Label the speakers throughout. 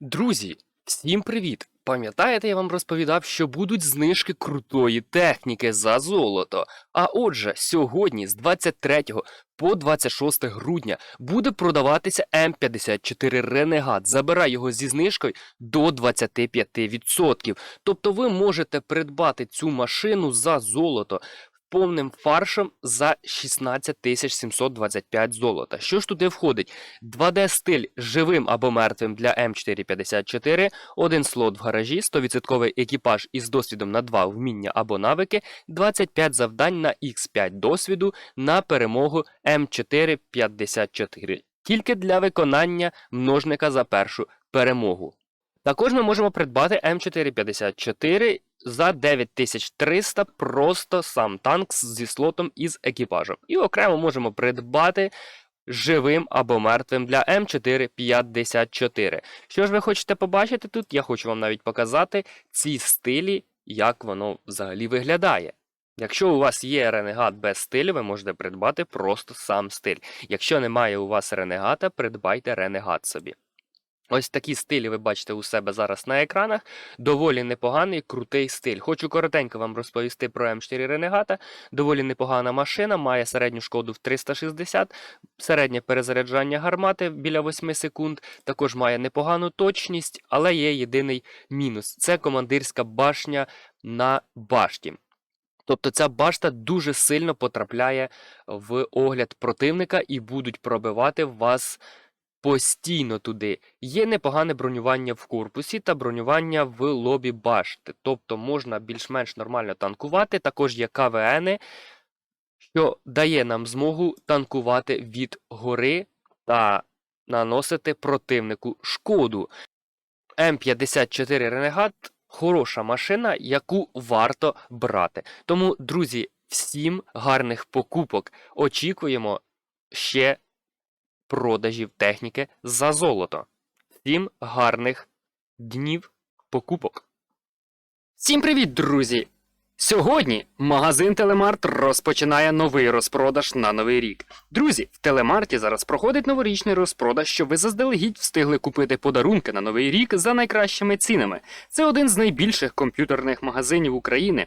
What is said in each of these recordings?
Speaker 1: Друзі, всім привіт! Пам'ятаєте, я вам розповідав, що будуть знижки крутої техніки за золото. А отже, сьогодні з 23 по 26 грудня буде продаватися М54 Ренегат. Забирай його зі знижкою до 25%. Тобто ви можете придбати цю машину за золото повним фаршем за 16 725 золота. Що ж туди входить? 2D стиль живим або мертвим для М454, один слот в гаражі, 100% екіпаж із досвідом на 2 вміння або навики, 25 завдань на Х5 досвіду на перемогу М454. Тільки для виконання множника за першу перемогу. Також ми можемо придбати М454 за 9300 просто сам танк зі слотом із екіпажем. І окремо можемо придбати живим або мертвим для М454. Що ж ви хочете побачити тут? Я хочу вам навіть показати ці стилі, як воно взагалі виглядає. Якщо у вас є ренегат без стилю, ви можете придбати просто сам стиль. Якщо немає у вас ренегата, придбайте ренегат собі. Ось такі стилі ви бачите у себе зараз на екранах. Доволі непоганий, крутий стиль. Хочу коротенько вам розповісти про М4 Ренегата. Доволі непогана машина, має середню шкоду в 360, середнє перезаряджання гармати біля 8 секунд. Також має непогану точність, але є єдиний мінус: це командирська башня на башті. Тобто ця башта дуже сильно потрапляє в огляд противника і будуть пробивати вас постійно туди. Є непогане бронювання в корпусі та бронювання в лобі башти. Тобто можна більш-менш нормально танкувати. Також є КВНи, що дає нам змогу танкувати від гори та наносити противнику шкоду. М54 Ренегат хороша машина, яку варто брати. Тому, друзі, всім гарних покупок. Очікуємо ще продажів техніки за золото. Всім гарних днів покупок. Всім привіт, друзі! Сьогодні магазин Телемарт розпочинає новий розпродаж на новий рік. Друзі, в Телемарті зараз проходить новорічний розпродаж, щоб ви заздалегідь встигли купити подарунки на новий рік за найкращими цінами. Це один з найбільших комп'ютерних магазинів України,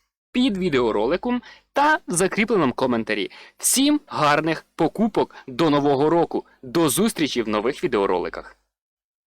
Speaker 1: під відеороликом та в закріпленому коментарі. Всім гарних покупок до нового року. До зустрічі в нових відеороликах.